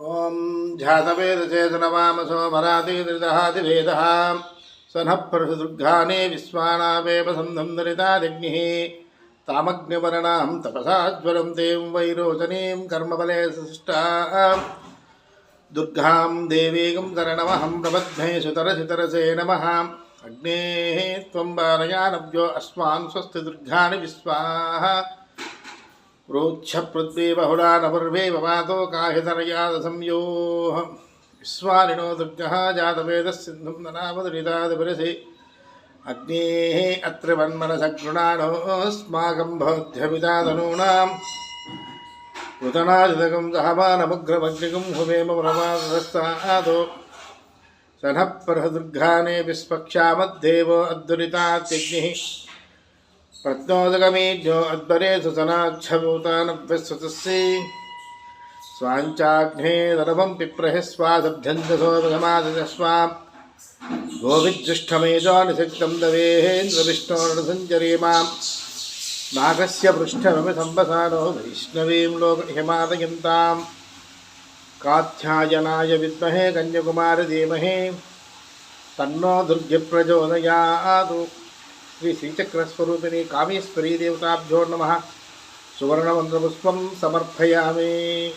ॐ ध्यातवेदचेतनवामसो मरातीदृदहादिवेदः स नः परशुदुर्गाने विश्वानावेव सन्धन्दरितादिग्निः तामग्निवर्णां तपसा ज्वलं दें वैरोचनीं कर्मबले सृष्टा दुर्गां देवीं करणमहं प्रबध्ने सुतरसितरसे नमः अग्नेः त्वं बालयानव्यो अस्मान् स्वस्ति दुर्गाणि विश्वाः प्रोच्छपृथ्वी बहुला नपर्वे वमातो काहितरयादसंयोः विश्वानिनो दुर्गः जातवेदस्सिन्धुं ननामदुरितादिपरसि अग्नेः अत्र वन्मनसगृणानोऽस्माकं भवद्भ्यपितातनूनाम् ऋतनादिदकं सहमानमुग्रमग्निकं हुमेम प्रमादस्तादो स नः परहदुर्गाने विस्पक्षामद्देवो अद्दुरितात्यग्निः प्रत्नोदगमीढ्यो अद्वरे सुसनाक्षभूतानभ्यस्वतस्य स्वाञ्चाग्ने दलभं पिप्रः स्वादभ्यन्तसोमघमादश्वा गोभिज्जुष्ठमेजो निषक्तं दवेहेन्द्रविष्णोरणसञ्चरे माँ नागस्य पृष्ठमभिसम्बसानो वैष्णवीं लोकहिमादयन्तां कात्यायनाय विद्महे कन्याकुमारधीमहे तन्नो दुर्गप्रचोदयात्। श्री श्रीचक्रस्वरूपिणी कामेश्वरी देवताभ्यो नम। सुवर्णमन्त्रपुष्पं समर्पयामि।